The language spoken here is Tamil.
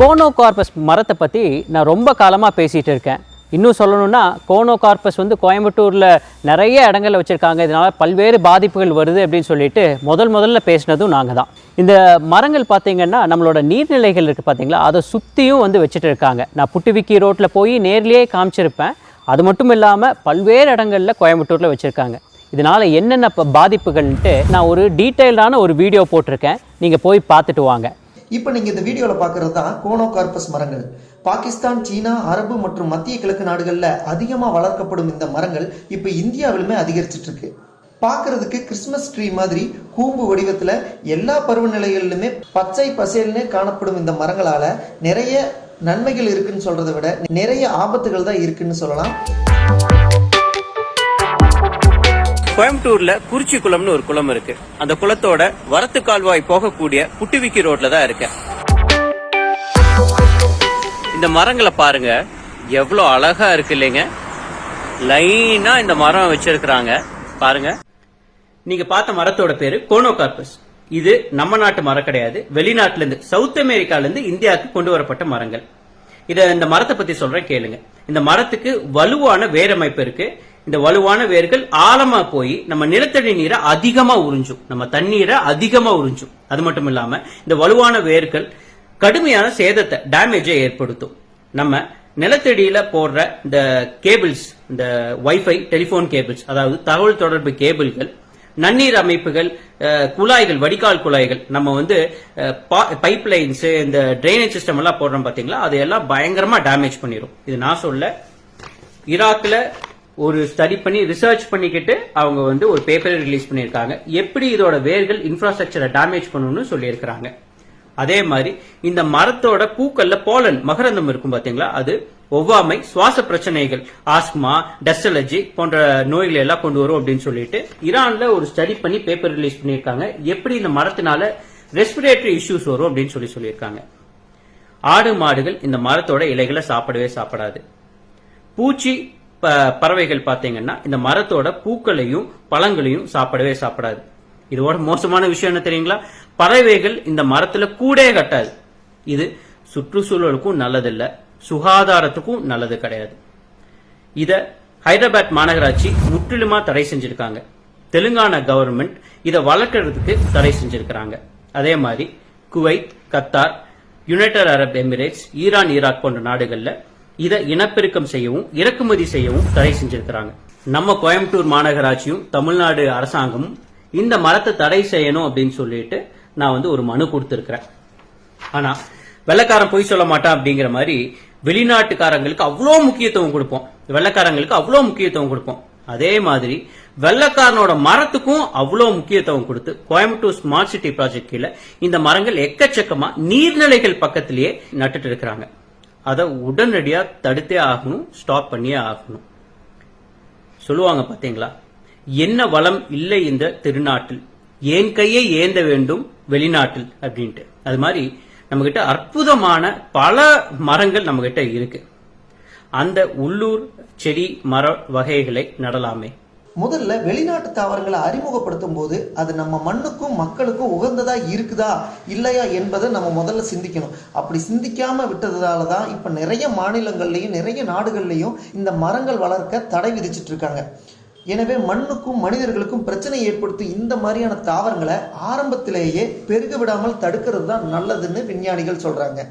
கோனோகார்பஸ் மரத்தை பற்றி நான் ரொம்ப காலமாக பேசிகிட்டு இருக்கேன். இன்னும் சொல்லணும்னா கோனோகார்பஸ் வந்து கோயம்புத்தூரில் நிறைய இடங்களில் வச்சுருக்காங்க. இதனால் பல்வேறு பாதிப்புகள் வருது அப்படின்னு சொல்லிட்டு முதல் முதல்ல பேசினதும் நாங்கள் தான். இந்த மரங்கள் பார்த்திங்கன்னா நம்மளோட நீர்நிலைகள் இருக்குது பார்த்திங்களா அதை சுற்றியும் வந்து வச்சுட்டு இருக்காங்க. நான் புட்டுவிக்கி ரோட்டில் போய் நேர்லேயே காமிச்சிருப்பேன். அது மட்டும் இல்லாமல் பல்வேறு இடங்களில் கோயம்புத்தூரில் வச்சுருக்காங்க. இதனால் என்னென்ன ப- பாதிப்புகள்ன்ட்டு நான் ஒரு டீட்டெயில்டான ஒரு வீடியோ போட்டிருக்கேன். நீங்கள் போய் பார்த்துட்டு வாங்க. இப்போ நீங்க இந்த வீடியோவில் பார்க்குறது தான் கோனோகார்பஸ் மரங்கள். பாகிஸ்தான் சீனா அரபு மற்றும் மத்திய கிழக்கு நாடுகள்ல அதிகமா வளர்க்கப்படும் இந்த மரங்கள் இப்போ இந்தியாவிலுமே அதிகரிச்சிட்டு இருக்கு பார்க்கிறதுக்கு கிறிஸ்மஸ் ட்ரீ மாதிரி கூம்பு வடிவத்துல எல்லா பருவநிலைகளிலுமே பச்சை பசேல்னு காணப்படும் இந்த மரங்களால நிறைய நன்மைகள் இருக்குன்னு சொல்றதை விட நிறைய ஆபத்துகள் தான் இருக்குன்னு சொல்லலாம். கோயம்புத்தூர்ல குறிச்சி குளம்னு ஒரு குளம் இருக்கு. அந்த குளத்தோட வரத்து கால்வாய் போகக்கூடிய புட்டுவிக்கி ரோட்ல தான் இருக்கு இந்த மரங்களை பாருங்க. எவ்வளவு அழகா இருக்கு இல்லைங்க. லைனா இந்த மரம் வச்சிருக்கிறாங்க. பாருங்க. நீங்க பார்த்த மரத்தோட பேரு கோனோகார்பஸ். இது நம்ம நாட்டு மரம் கிடையாது. வெளிநாட்டுல இருந்து சவுத் அமெரிக்கால இருந்து இந்தியாவுக்கு கொண்டு வரப்பட்ட மரங்கள். இத இந்த மரத்தை பத்தி சொல்றேன் கேளுங்க. இந்த மரத்துக்கு வலுவான வேரமைப்பு இருக்கு. இந்த வலுவான வேர்கள் ஆழமா போய் நம்ம நிலத்தடி நீரை அதிகமா உறிஞ்சும். நம்ம தண்ணீரை அதிகமா உறிஞ்சும். அது மட்டும் இல்லாம இந்த வலுவான வேர்கள் கடுமையான சேதத்தை டேமேஜை ஏற்படுத்தும். நம்ம நிலத்தடியில போடுற இந்த கேபிள்ஸ் இந்த வைஃபை டெலிபோன் கேபிள்ஸ் அதாவது தகவல் தொடர்பு கேபிள்கள் நன்னீர் அமைப்புகள் குழாய்கள் வடிகால் குழாய்கள் நம்ம வந்து பைப் லைன்ஸ் இந்த ட்ரைனேஜ் சிஸ்டம் எல்லாம் போடுறோம் பாத்தீங்களா? அதையெல்லாம் பயங்கரமா டேமேஜ் பண்ணிடும் இது நான் சொல்ல ஈராக்ல ஒரு ஸ்டடி பண்ணி ரிசர்ச் பண்ணிக்கிட்டு அவங்க வந்து ஒரு பேப்பரை ரிலீஸ் பண்ணியிருக்காங்க. எப்படி இதோட வேர்கள் இன்ஃப்ராஸ்ட்ரக்சரை டேமேஜ் பண்ணணும்னு சொல்லியிருக்கிறாங்க. அதே மாதிரி இந்த மரத்தோட பூக்கள்ல போலன் மகரந்தம் இருக்கும் பாத்தீங்களா? அது ஒவ்வாமை சுவாச பிரச்சனைகள் ஆஸ்மா டஸ்ட் அலர்ஜி போன்ற நோய்களை எல்லாம் கொண்டு வரும் அப்படின்னு சொல்லிட்டு ஈரான்ல ஒரு ஸ்டடி பண்ணி பேப்பர் ரிலீஸ் பண்ணியிருக்காங்க. எப்படி இந்த மரத்தினால ரெஸ்பிரேட்டரி இஷ்யூஸ் வரும் அப்படின்னு சொல்லி சொல்லியிருக்காங்க. ஆடு மாடுகள் இந்த மரத்தோட இலைகளை சாப்பிடவே சாப்பிடாது. பூச்சி பறவைகள் பார்த்தீங்கன்னா இந்த மரத்தோட பூக்களையும் பழங்களையும் சாப்பிடவே சாப்பிடாது. இதோட மோசமான விஷயம் என்ன தெரியுங்களா? பறவைகள் இந்த மரத்துல கூடே கட்டாது. இது சுற்றுச்சூழலுக்கும் நல்லதில்ல சுகாதாரத்துக்கும் நல்லது கிடையாது. இத ஹைதராபாத் மாநகராட்சி முற்றிலுமா தடை செஞ்சிருக்காங்க. தெலுங்கானா கவர்மெண்ட் இதை வளர்க்கறதுக்கு தடை செஞ்சிருக்கிறாங்க. அதே மாதிரி Kuwait Qatar United Arab Emirates Iran Iraq போன்ற நாடுகள்ல இதை இனப்பெருக்கம் செய்யவும் இறக்குமதி செய்யவும் தடை செஞ்சிருக்கிறாங்க. நம்ம கோயம்புத்தூர் மாநகராட்சியும் தமிழ்நாடு அரசாங்கமும் இந்த மரத்தை தடை செய்யணும் அப்படின்னு சொல்லிட்டு நான் வந்து ஒரு மனு கொடுத்துருக்கிறேன். ஆனா வெள்ளக்காரன் பொய் சொல்ல மாட்டான் அப்படிங்கிற மாதிரி வெளிநாட்டுக்காரங்களுக்கு அவ்வளோ முக்கியத்துவம் கொடுப்போம். வெள்ளக்காரங்களுக்கு அவ்வளோ முக்கியத்துவம் கொடுப்போம். அதே மாதிரி வெள்ளக்காரனோட மரத்துக்கும் அவ்வளோ முக்கியத்துவம் கொடுத்து கோயம்புத்தூர் ஸ்மார்ட் சிட்டி ப்ராஜெக்ட் கீழே இந்த மரங்கள் எக்கச்சக்கமா நீர்நிலைகள் பக்கத்திலேயே நட்டுட்டு இருக்கிறாங்க. அதை உடனடியாக தடுத்தே ஆகணும் ஸ்டாப் பண்ணியே ஆகணும். சொல்லுவாங்க பார்த்தீங்களா என்ன வளம் இல்லை இந்த திருநாட்டில். ஏன் கையை ஏந்த வேண்டும் வெளிநாட்டில் அப்படின்ட்டு. அது மாதிரி நம்ம கிட்ட அற்புதமான பல மரங்கள் நம்ம கிட்ட இருக்கு. அந்த உள்ளூர் செடி மர வகைகளை நடலாமே. முதல்ல வெளிநாட்டு தாவரங்களை அறிமுகப்படுத்தும் போது அது நம்ம மண்ணுக்கும் மக்களுக்கும் உகந்ததா இருக்குதா இல்லையா என்பதை நம்ம முதல்ல சிந்திக்கணும். அப்படி சிந்திக்காம விட்டதால தான் இப்ப நிறைய மாநிலங்கள்லையும் நிறைய நாடுகள்லையும் இந்த மரங்கள் வளர்க்க தடை விதிச்சிட்டு இருக்காங்க. எனவே மண்ணுக்கும் மனிதர்களுக்கும் பிரச்சனை ஏற்படுத்தும் இந்த மாதிரியான தாவரங்களை ஆரம்பத்திலேயே பெருக விடாமல் தடுக்கிறது தான் நல்லதுன்னு விஞ்ஞானிகள் சொல்றாங்க.